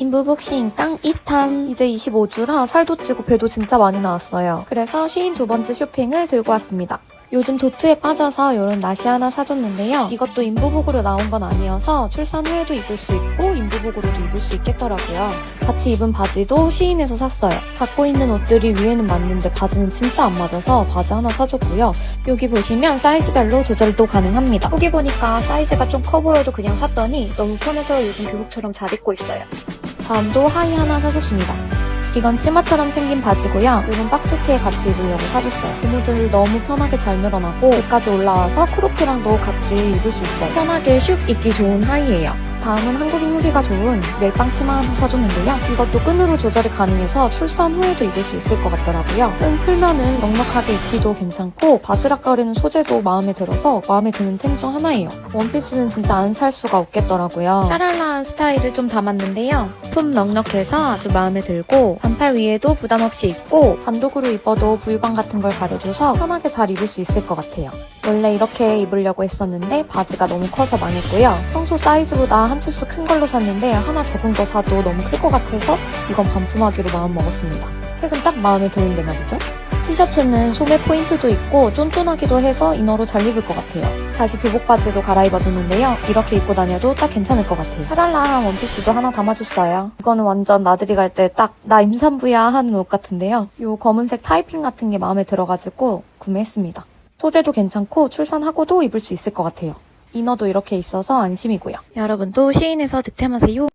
인부복싱 깡 2탄 이제 25주라 살도 찌고 배도 진짜 많이 나왔어요. 그래서 시인 두 번째 쇼핑을 들고 왔습니다. 요즘 도트에 빠져서 이런 나시 하나 사줬는데요. 이것도 인부복으로 나온 건 아니어서 출산 후에도 입을 수 있고 인부복으로도 입을 수 있겠더라고요. 같이 입은 바지도 시인에서 샀어요. 갖고 있는 옷들이 위에는 맞는데 바지는 진짜 안 맞아서 바지 하나 사줬고요. 여기 보시면 사이즈별로 조절도 가능합니다. 후기 보니까 사이즈가 좀 커 보여도 그냥 샀더니 너무 편해서 요즘 교복처럼 잘 입고 있어요. 다음도 하의 하나 사줬습니다. 이건 치마처럼 생긴 바지고요. 이건 박스티에 같이 입으려고 사줬어요. 고무줄 너무 편하게 잘 늘어나고 배까지 올라와서 크롭티랑도 같이 입을 수 있어요. 편하게 슉 입기 좋은 하의예요. 다음은 한국인 후기가 좋은 멜빵 치마 하나 사줬는데요. 이것도 끈으로 조절이 가능해서 출산 후에도 입을 수 있을 것 같더라고요. 끈 풀면은 넉넉하게 입기도 괜찮고 바스락거리는 소재도 마음에 들어서 마음에 드는 템 중 하나예요. 원피스는 진짜 안 살 수가 없겠더라고요. 샤랄라한 스타일을 좀 담았는데요. 품 넉넉해서 아주 마음에 들고 반팔 위에도 부담 없이 입고 단독으로 입어도 부유방 같은 걸 가려줘서 편하게 잘 입을 수 있을 것 같아요. 원래 이렇게 입으려고 했었는데 바지가 너무 커서 망했고요. 평소 사이즈보다 한 치수 큰 걸로 샀는데 하나 적은 거 사도 너무 클 것 같아서 이건 반품하기로 마음 먹었습니다. 색은 딱 마음에 드는데 말이죠. 티셔츠는 소매 포인트도 있고 쫀쫀하기도 해서 이너로 잘 입을 것 같아요. 다시 교복 바지로 갈아입어줬는데요. 이렇게 입고 다녀도 딱 괜찮을 것 같아요. 샤랄라한 원피스도 하나 담아줬어요. 이거는 완전 나들이 갈 때 딱 나 임산부야 하는 옷 같은데요. 이 검은색 타이핑 같은 게 마음에 들어가지고 구매했습니다. 소재도 괜찮고 출산하고도 입을 수 있을 것 같아요. 이너도 이렇게 있어서 안심이고요. 여러분도 시인에서 득템하세요.